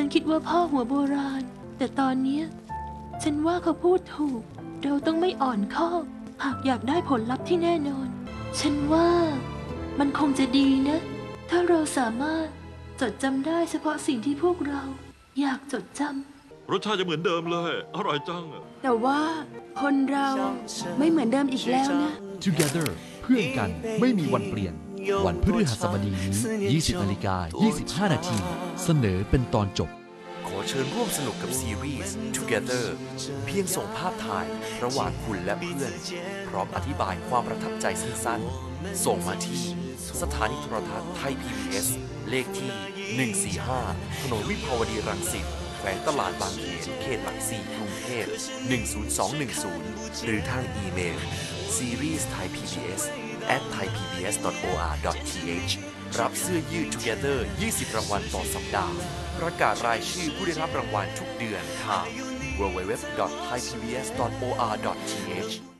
ฉันคิดว่าพ่อหัวโบราณ แต่ตอนเนี้ยฉันว่าเขาพูดถูก เราต้องไม่อ่อนข้อ หากอยากได้ผลลัพธ์ที่แน่นอน ฉันว่ามันคงจะดีนะ ถ้าเราสามารถจดจำได้เฉพาะสิ่งที่พวกเรา อยากจดจำรสชาติจะเหมือนเดิมเลย อร่อยจังแต่ว่าคนเราไม่เหมือนเดิมอีกแล้วนะ Together เพื่อนกันไม่มีวันเปลี่ยน วันพฤหัสบดีนี้ 20นาฬิกา25 นาที เสนอเป็นตอนจบ ขอเชิญร่วมสนุกกับซีรีส์ Together เพียงส่งภาพถ่ายระหว่างคุณและเพื่อน พร้อมอธิบายความประทับใจสั้นๆ ส่งมาที่ สถานีโทรทัศน์ไทย PBS เลขที่ 145 ถนนวิภาวดีรังสิตแขวงตลาดบางเขนเขตหลักสี่กรุงเทพ 10210 หรือทางอีเมล series thai pbs at thai sbs.or.th รับเสื้อยืด Together 20 รางวัลต่อสัปดาห์ ประกาศรายชื่อผู้ได้รับรางวัลทุกเดือนทาง www.thaipbs.or.th